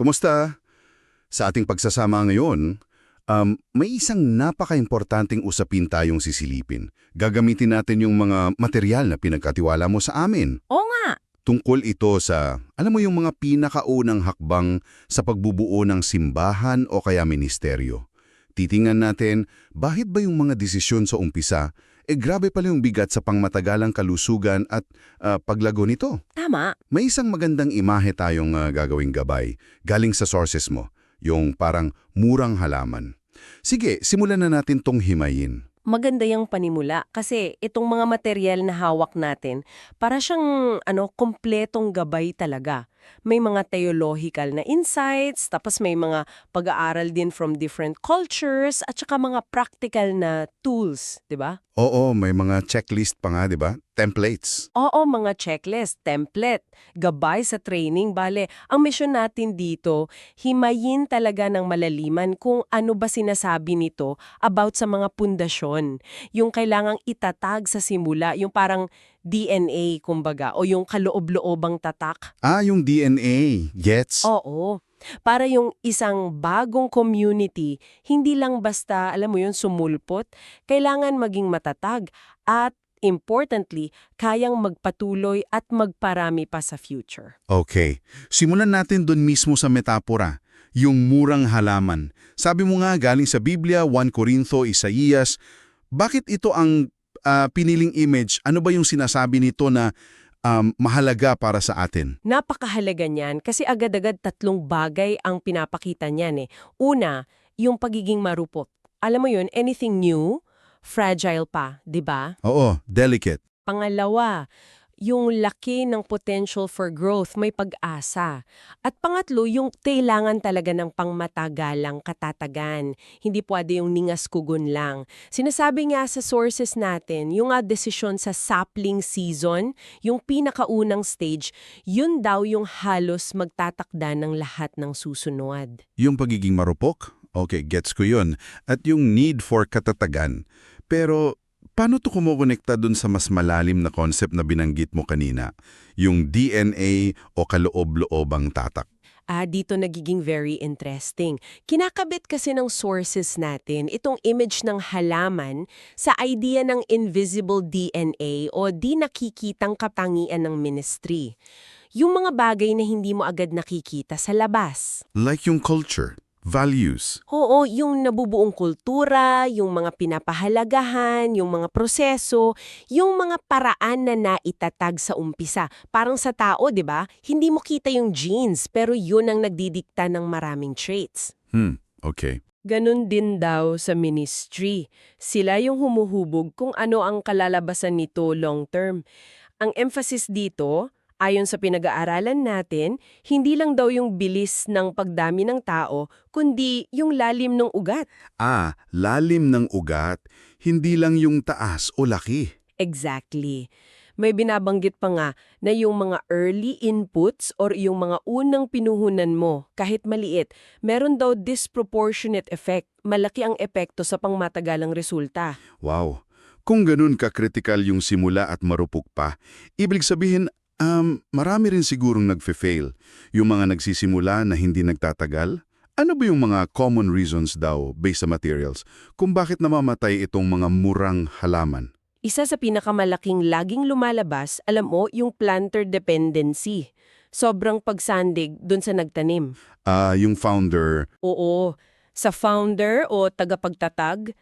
Kumusta? Sa ating pagsasama ngayon, um, may isang napaka-importanting usapin tayong sisilipin. Gagamitin natin yung mga material na pinagkatiwala mo sa amin. Oo nga. Tungkol ito sa, alam mo yung mga pinakaunang hakbang sa pagbubuo ng simbahan o kaya ministeryo. Titingnan natin, bakit ba yung mga desisyon sa umpisa, eh grabe pala yung bigat sa pangmatagalang kalusugan at ah, paglago nito. Tama. May isang magandang imahe tayong ah, gagawing gabay, galing sa sources mo, yung parang murang halaman. Sige, simulan na natin tong himayin. Maganda yung panimula kasi itong mga material na hawak natin, para siyang ano, kompletong gabay talaga. May mga theological na insights, tapos may mga pag-aaral din from different cultures, at saka mga practical na tools, di ba? Oo, may mga checklist pa nga, di ba? Templates. Oo, mga checklist, template, gabay sa training. Bale, ang mission natin dito, himayin talaga ng malaliman kung ano ba sinasabi nito about sa mga pundasyon. Yung kailangang itatag sa simula, yung parang DNA, kumbaga, o yung kaloob-loobang tatak. Ah, yung DNA. Gets? Oo. Para yung isang bagong community, hindi lang basta, alam mo yun, sumulpot, kailangan maging matatag at importantly, kayang magpatuloy at magparami pa sa future. Okay. Simulan natin dun mismo sa metapora, yung murang halaman. Sabi mo nga galing sa Biblia, 1 Corintho, Isaías, bakit ito ang ah, piniling image? Ano ba yung sinasabi nito na um, mahalaga para sa atin? Napakahalaga niyan kasi agad-agad tatlong bagay ang pinapakita niyan eh. Una, yung pagiging marupok. Alam mo yun, anything new, fragile pa, di ba? Oo, delicate. Pangalawa, yung laki ng potential for growth, may pag-asa. At pangatlo, yung kailangan talaga ng pangmatagalang katatagan. Hindi pwede yung ningas kugon lang. Sinasabi nga sa sources natin, yung nga desisyon sa sapling season, yung pinakaunang stage, yun daw yung halos magtatakda ng lahat ng susunod. Yung pagiging marupok? Okay, gets ko yun. At yung need for katatagan. Pero paano to kumukonekta dun sa mas malalim na concept na binanggit mo kanina? Yung DNA o kaloob-loobang tatak. Ah, dito nagiging very interesting. Kinakabit kasi ng sources natin itong image ng halaman sa idea ng invisible DNA o di nakikitang katangian ng ministry. Yung mga bagay na hindi mo agad nakikita sa labas. Like yung culture, values. Oo, yung nabubuong kultura, yung mga pinapahalagahan, yung mga proseso, yung mga paraan na naitatag sa umpisa. Parang sa tao, di ba? Hindi mo kita yung genes, pero yun ang nagdidikta ng maraming traits. Hmm, okay. Ganon din daw sa ministry. Sila yung humuhubog kung ano ang kalalabasan nito long term. Ang emphasis dito, ayon sa pinag-aaralan natin, hindi lang daw yung bilis ng pagdami ng tao, kundi yung lalim ng ugat. Ah, lalim ng ugat, hindi lang yung taas o laki. Exactly. May binabanggit pa nga na yung mga early inputs or yung mga unang pinuhunan mo, kahit maliit, meron daw disproportionate effect. Malaki ang epekto sa pangmatagalang resulta. Wow. Kung ganun ka-critical yung simula at marupok pa, ibig sabihin, um, marami rin sigurong nagfe-fail. Yung mga nagsisimula na hindi nagtatagal? Ano ba yung mga common reasons daw based sa materials kung bakit namamatay itong mga murang halaman? Isa sa pinakamalaking laging lumalabas, alam mo, yung planter dependency. Sobrang pagsandig dun sa nagtanim. Ah, yung founder, Oo, sa founder o tagapagtatag,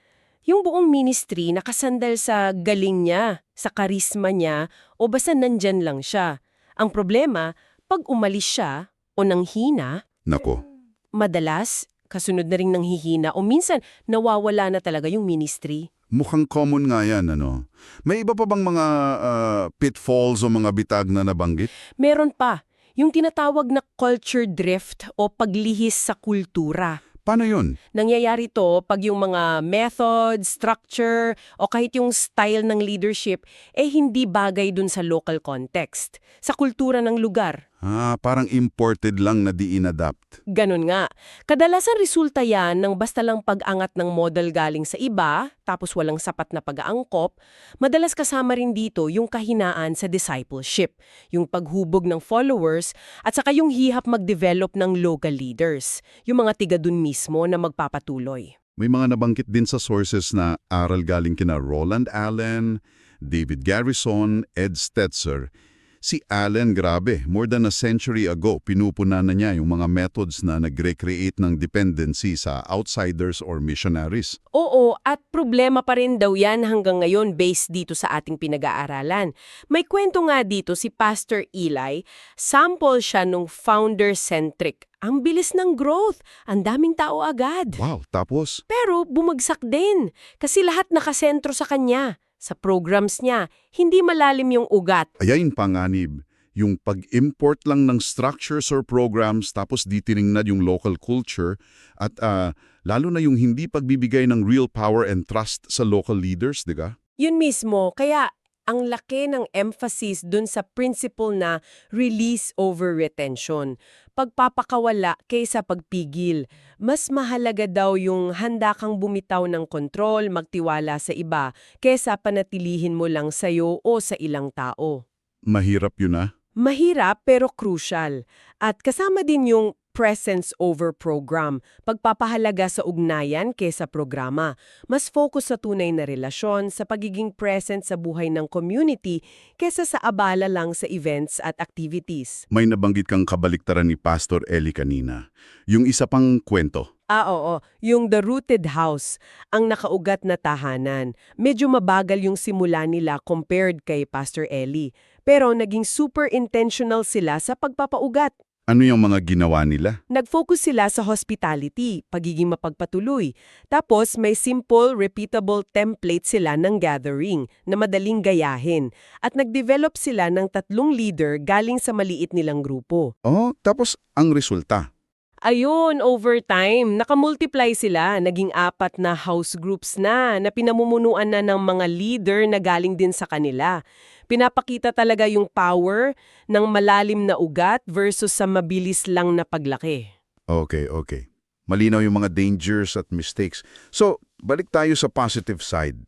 yung buong ministry nakasandal sa galing niya, sa karisma niya, o basta nandyan lang siya. Ang problema, pag umalis siya o nanghina, nako, madalas, kasunod na rin ng hihina o minsan nawawala na talaga yung ministry. mukhang common nga yan, ano? May iba pa bang mga ah, pitfalls o mga bitag na nabanggit? Meron pa, yung tinatawag na culture drift o paglihis sa kultura. Paano yun? Nangyayari to pag yung mga method, structure, o kahit yung style ng leadership eh hindi bagay dun sa local context, sa kultura ng lugar. Ah, parang imported lang na di inadapt. Ganon nga. Kadalasan resulta yan ng basta lang pag-angat ng model galing sa iba, tapos walang sapat na pag-aangkop. Madalas kasama rin dito yung kahinaan sa discipleship, yung paghubog ng followers, at saka yung hihap mag-develop ng local leaders, yung mga tiga dun mismo na magpapatuloy. May mga nabanggit din sa sources na aral galing kina Roland Allen, David Garrison, Ed Stetzer. Si Allen, grabe, more than a century ago, pinupuna na niya yung mga methods na nag-recreate ng dependency sa outsiders or missionaries. Oo, at problema pa rin daw yan hanggang ngayon based dito sa ating pinag-aaralan. May kwento nga dito si Pastor Eli, sample siya nung founder-centric. Ang bilis ng growth, ang daming tao agad. Wow, tapos? Pero bumagsak din kasi lahat nakasentro sa kanya. Sa programs niya, hindi malalim yung ugat. Ayayin panganib, yung pag-import lang ng structures or programs tapos di tiningnan yung local culture at ah, lalo na yung hindi pagbibigay ng real power and trust sa local leaders, di ba? Yun mismo, kaya ang laki ng emphasis dun sa principle na release over retention. Pagpapakawala kaysa pagpigil. Mas mahalaga daw yung handa kang bumitaw ng kontrol, magtiwala sa iba, kaysa panatilihin mo lang sa'yo o sa ilang tao. Mahirap yun ah. Mahirap pero crucial. At kasama din yung presence over program, pagpapahalaga sa ugnayan kesa programa. Mas focus sa tunay na relasyon, sa pagiging present sa buhay ng community kesa sa abala lang sa events at activities. May nabanggit kang kabaliktaran ni Pastor Eli kanina. Yung isa pang kwento. Ah, oo. Yung The Rooted House, ang nakaugat na tahanan. Medyo mabagal yung simula nila compared kay Pastor Ellie. Pero naging super intentional sila sa pagpapaugat. Ano yung mga ginawa nila? Nag-focus sila sa hospitality, pagiging mapagpatuloy. Tapos may simple, repeatable template sila ng gathering na madaling gayahin. At nag-develop sila ng tatlong leader galing sa maliit nilang grupo. Oh, tapos ang resulta. Ayun, over time, nakamultiply sila. Naging apat na house groups na, na pinamumunuan na ng mga leader na galing din sa kanila. Pinapakita talaga yung power ng malalim na ugat versus sa mabilis lang na paglaki. Okay, okay. Malinaw yung mga dangers at mistakes. So, balik tayo sa positive side.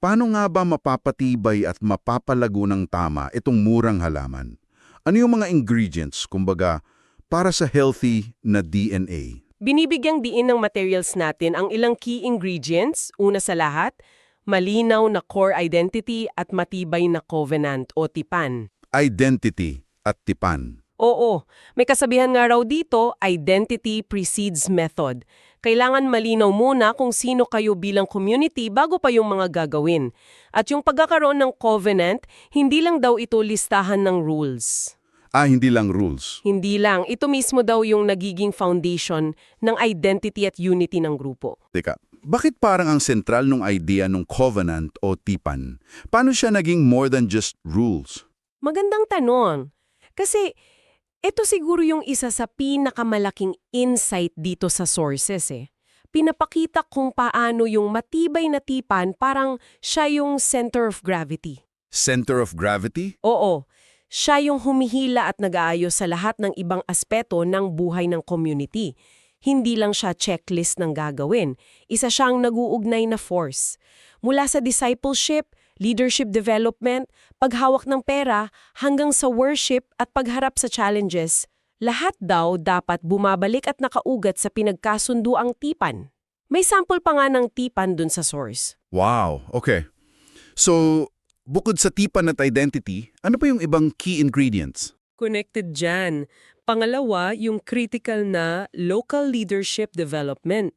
Paano nga ba mapapatibay at mapapalago ng tama itong murang halaman? Ano yung mga ingredients, kumbaga, para sa healthy na DNA? Binibigyang diin ng materials natin ang ilang key ingredients, una sa lahat, malinaw na core identity at matibay na covenant o tipan. Identity at tipan. Oo, may kasabihan nga raw dito, identity precedes method. Kailangan malinaw muna kung sino kayo bilang community bago pa yung mga gagawin. At yung pagkakaroon ng covenant, hindi lang daw ito listahan ng rules. Ah, hindi lang rules. Hindi lang, ito mismo daw yung nagiging foundation ng identity at unity ng grupo. Teka, bakit parang ang sentral nung idea ng covenant o tipan? Paano siya naging more than just rules? Magandang tanong. Kasi ito siguro yung isa sa pinakamalaking insight dito sa sources eh. Pinapakita kung paano yung matibay na tipan parang siya yung center of gravity. Center of gravity? Oo, siya yung humihila at nag-aayos sa lahat ng ibang aspeto ng buhay ng community. Hindi lang siya checklist ng gagawin. Isa siyang naguugnay na force. Mula sa discipleship, leadership development, paghawak ng pera, hanggang sa worship at pagharap sa challenges, lahat daw dapat bumabalik at nakaugat sa pinagkasunduang tipan. May sample pa nga ng tipan dun sa source. Wow, okay. So, bukod sa tipan at identity, ano pa yung ibang key ingredients? Connected dyan. Pangalawa, yung critical na local leadership development.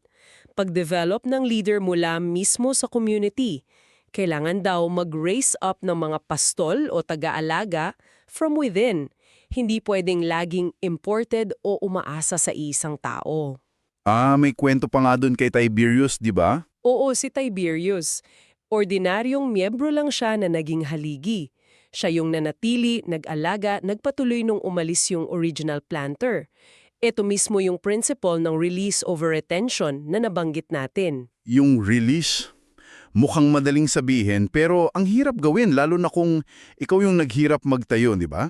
Pag-develop ng leader mula mismo sa community. Kailangan daw mag-raise up ng mga pastol o taga-alaga from within. Hindi pwedeng laging imported o umaasa sa isang tao. Ah, may kwento pa nga dun kay Tiberius, di ba? Oo, si Tiberius. Ordinaryong miyembro lang siya na naging haligi. Siya yung nanatili, nag-alaga, nagpatuloy nung umalis yung original planter. Ito mismo yung principle ng release over retention na nabanggit natin. Yung release, mukhang madaling sabihin pero ang hirap gawin lalo na kung ikaw yung naghirap magtayo, di ba?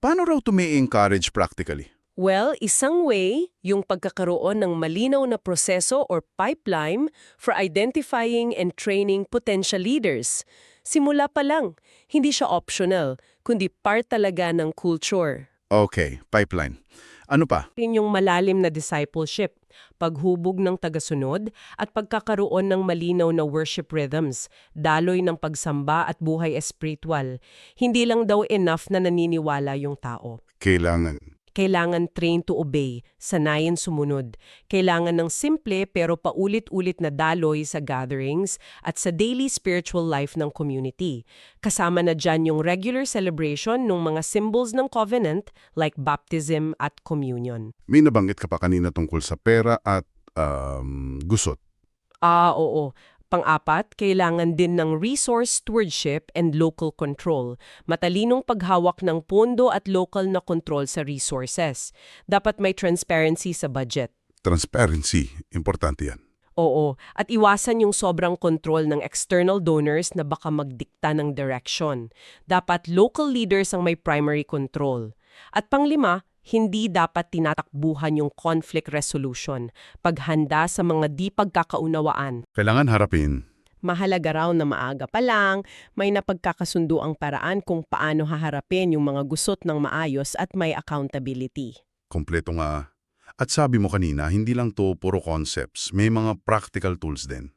Paano raw ito may encourage practically? Well, isang way, yung pagkakaroon ng malinaw na proseso or pipeline for identifying and training potential leaders. Simula pa lang, hindi siya optional, kundi part talaga ng culture. Okay, pipeline. Ano pa? Yung malalim na discipleship, paghubog ng tagasunod, at pagkakaroon ng malinaw na worship rhythms, daloy ng pagsamba at buhay espiritual. Hindi lang daw enough na naniniwala yung tao. Kailangan. Kailangan train to obey, sanayin sumunod. Kailangan ng simple pero paulit-ulit na daloy sa gatherings at sa daily spiritual life ng community. Kasama na dyan yung regular celebration ng mga symbols ng covenant like baptism at communion. May nabanggit ka pa kanina tungkol sa pera at um, gusot. Ah, oo. Pang-apat, kailangan din ng resource stewardship and local control. Matalinong paghawak ng pondo at local na control sa resources. Dapat may transparency sa budget. Transparency. Importante yan. Oo, at iwasan yung sobrang control ng external donors na baka magdikta ng direction. Dapat local leaders ang may primary control. At panglima, hindi dapat tinatakbuhan yung conflict resolution, paghanda sa mga di pagkakaunawaan. Kailangan harapin. Mahalaga raw na maaga pa lang, may napagkakasundo ang paraan kung paano haharapin yung mga gusot ng maayos at may accountability. Kompleto nga. At sabi mo kanina, hindi lang to puro concepts. May mga practical tools din.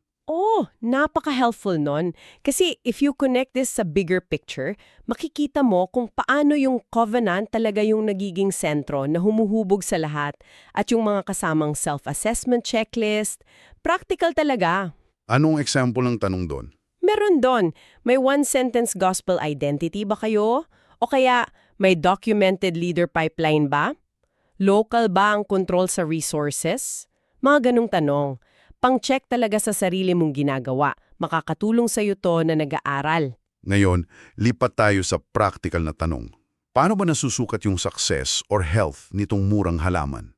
Napaka-helpful nun. Kasi if you connect this sa bigger picture, makikita mo kung paano yung covenant talaga yung nagiging sentro na humuhubog sa lahat at yung mga kasamang self-assessment checklist. Practical talaga. Anong example ng tanong doon? Meron doon, may one-sentence gospel identity ba kayo? O kaya may documented leader pipeline ba? Local ba ang control sa resources? Mga ganong tanong. Pang-check talaga sa sarili mong ginagawa. Makakatulong sa iyo to na nag-aaral. Ngayon, lipat tayo sa practical na tanong. Paano ba nasusukat yung success or health nitong murang halaman?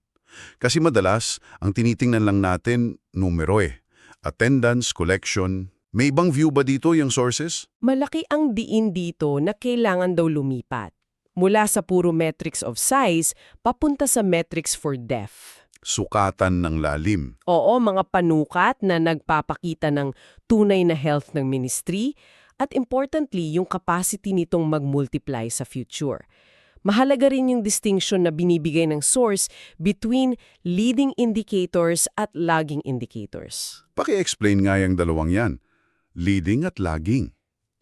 Kasi madalas, ang tinitingnan lang natin, numero eh. Attendance, collection. May ibang view ba dito yung sources? Malaki ang diin dito na kailangan daw lumipat. Mula sa puro metrics of size, papunta sa metrics for depth. Sukatan ng lalim. Oo, mga panukat na nagpapakita ng tunay na health ng ministry at importantly, yung capacity nitong mag-multiply sa future. Mahalaga rin yung distinction na binibigay ng source between leading indicators at lagging indicators. Paki-explain nga yung dalawang yan. Leading at lagging.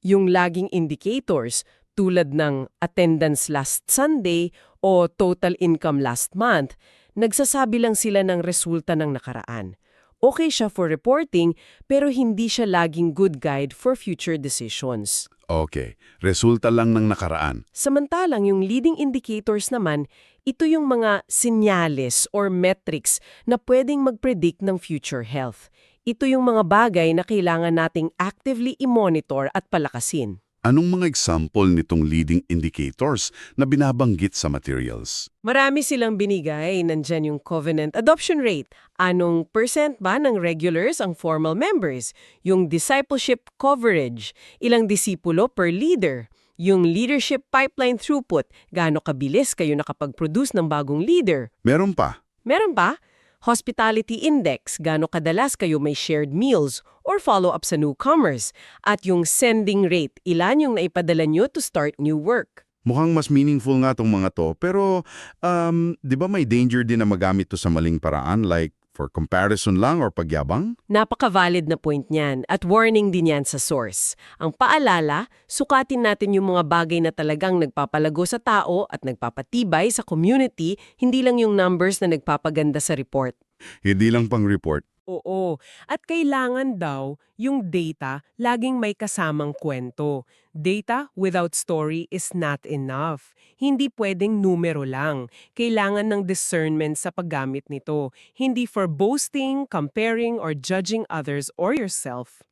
Yung lagging indicators tulad ng attendance last Sunday o total income last month, nagsasabi lang sila ng resulta ng nakaraan. Okay siya for reporting pero hindi siya laging good guide for future decisions. Okay, resulta lang ng nakaraan. Samantalang yung leading indicators naman, ito yung mga senyales or metrics na pwedeng mag-predict ng future health. Ito yung mga bagay na kailangan nating actively i-monitor at palakasin. Anong mga example nitong leading indicators na binabanggit sa materials? Marami silang binigay. Nandyan yung covenant adoption rate. Anong percent ba ng regulars ang formal members? Yung discipleship coverage. Ilang disipulo per leader. Yung leadership pipeline throughput. Gaano kabilis kayo nakapag-produce ng bagong leader? Meron pa. Meron pa? Hospitality Index, gaano kadalas kayo may shared meals or follow-up sa newcomers, at yung sending rate, ilan yung naipadala nyo to start new work. Mukhang mas meaningful nga tong mga to, pero um, di ba may danger din na magamit to sa maling paraan like for comparison lang or pagyabang? Napaka-valid na point niyan at warning din yan sa source. Ang paalala, sukatin natin yung mga bagay na talagang nagpapalago sa tao at nagpapatibay sa community, hindi lang yung numbers na nagpapaganda sa report. Hindi lang pang report. Oo, at kailangan daw yung data laging may kasamang kwento. Data without story is not enough. Hindi pwedeng numero lang. Kailangan ng discernment sa paggamit nito. Hindi for boasting, comparing, or judging others or yourself.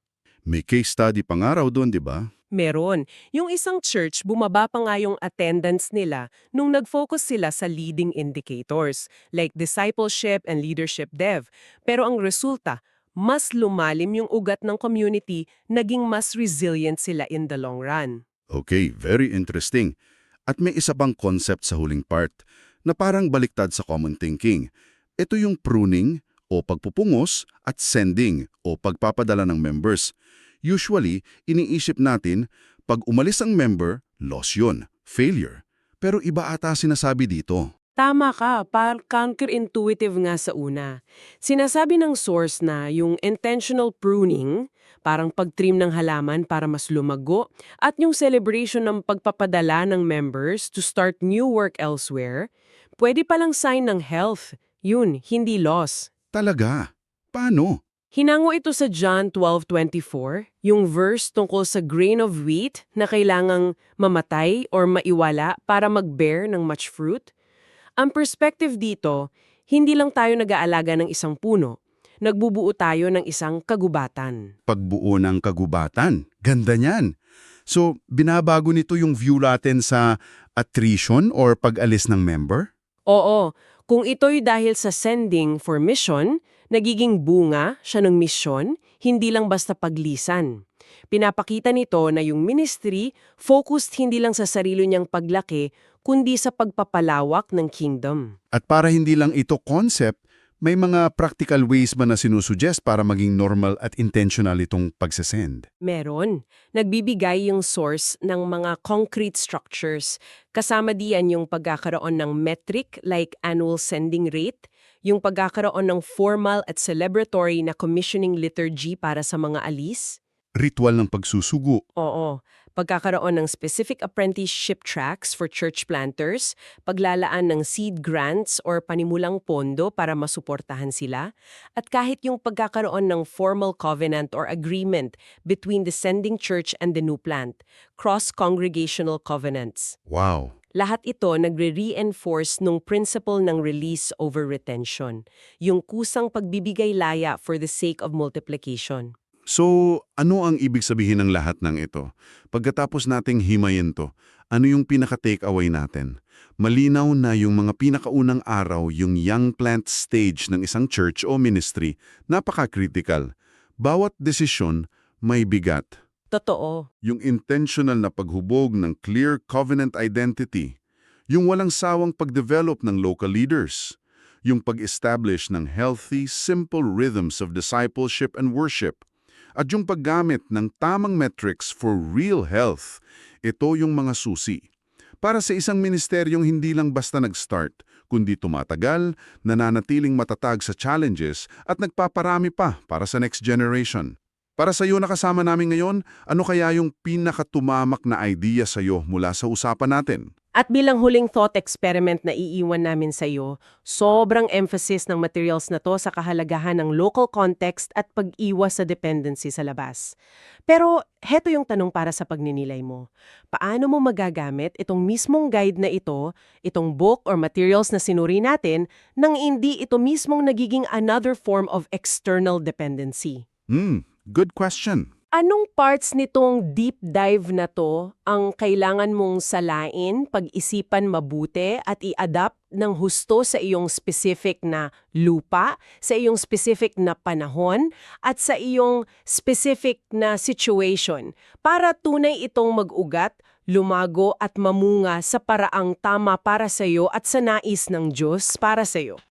May case study pang araw doon, di ba? Meron. Yung isang church, bumaba pa nga yung attendance nila nung nag-focus sila sa leading indicators like discipleship and leadership dev. Pero ang resulta, mas lumalim yung ugat ng community, naging mas resilient sila in the long run. Okay, very interesting. At may isa pang concept sa huling part na parang baliktad sa common thinking. Ito yung pruning o pagpupungos at sending o pagpapadala ng members. Usually, iniisip natin, pag umalis ang member, loss yun, failure. Pero iba ata sinasabi dito. Tama ka, par counterintuitive nga sa una. Sinasabi ng source na yung intentional pruning, parang pagtrim ng halaman para mas lumago, at yung celebration ng pagpapadala ng members to start new work elsewhere, pwede palang sign ng health. Yun, hindi loss. Talaga? Paano? Hinango ito sa John 12.24, yung verse tungkol sa grain of wheat na kailangang mamatay or maiwala para mag-bear ng much fruit. Ang perspective dito, hindi lang tayo nag-aalaga ng isang puno, nagbubuo tayo ng isang kagubatan. Pagbuo ng kagubatan. Ganda niyan. So, binabago nito yung view natin sa attrition or pag-alis ng member? Oo, kung ito'y dahil sa sending for mission, nagiging bunga siya ng misyon, hindi lang basta paglisan. Pinapakita nito na yung ministry focused hindi lang sa sarili niyang paglaki, kundi sa pagpapalawak ng kingdom. At para hindi lang ito concept, may mga practical ways ba na sinusuggest para maging normal at intentional itong pagsasend? Meron. Nagbibigay yung source ng mga concrete structures. Kasama diyan yung pagkakaroon ng metric like annual sending rate, yung pagkakaroon ng formal at celebratory na commissioning liturgy para sa mga alis, Ritual ng pagsusugo. Oo. Pagkakaroon ng specific apprenticeship tracks for church planters, paglalaan ng seed grants or panimulang pondo para masuportahan sila, at kahit yung pagkakaroon ng formal covenant or agreement between the sending church and the new plant, cross-congregational covenants. Wow. Lahat ito nagre-reinforce nung principle ng release over retention, yung kusang pagbibigay laya for the sake of multiplication. So, ano ang ibig sabihin ng lahat ng ito? Pagkatapos nating himayin to, ano yung pinaka-takeaway natin? Malinaw na yung mga pinakaunang araw, yung young plant stage ng isang church o ministry, napaka-critical. Bawat desisyon may bigat. Totoo. Yung intentional na paghubog ng clear covenant identity, yung walang sawang pagdevelop ng local leaders, yung pag-establish ng healthy, simple rhythms of discipleship and worship, at yung paggamit ng tamang metrics for real health, ito yung mga susi. Para sa isang ministeryong hindi lang basta nag-start, kundi tumatagal, nananatiling matatag sa challenges at nagpaparami pa para sa next generation. Para sa iyo na kasama namin ngayon, ano kaya yung pinakatumamak na idea sa iyo mula sa usapan natin? At bilang huling thought experiment na iiwan namin sa iyo, sobrang emphasis ng materials na to sa kahalagahan ng local context at pag-iwas sa dependency sa labas. Pero heto yung tanong para sa pagninilay mo. Paano mo magagamit itong mismong guide na ito, itong book or materials na sinuri natin, nang hindi ito mismong nagiging another form of external dependency? Hmm, good question. Anong parts nitong deep dive na to ang kailangan mong salain, pag-isipan mabuti at i-adapt ng husto sa iyong specific na lupa, sa iyong specific na panahon, at sa iyong specific na situation para tunay itong mag-ugat, lumago at mamunga sa paraang tama para sa iyo at sa nais ng Diyos para sa iyo?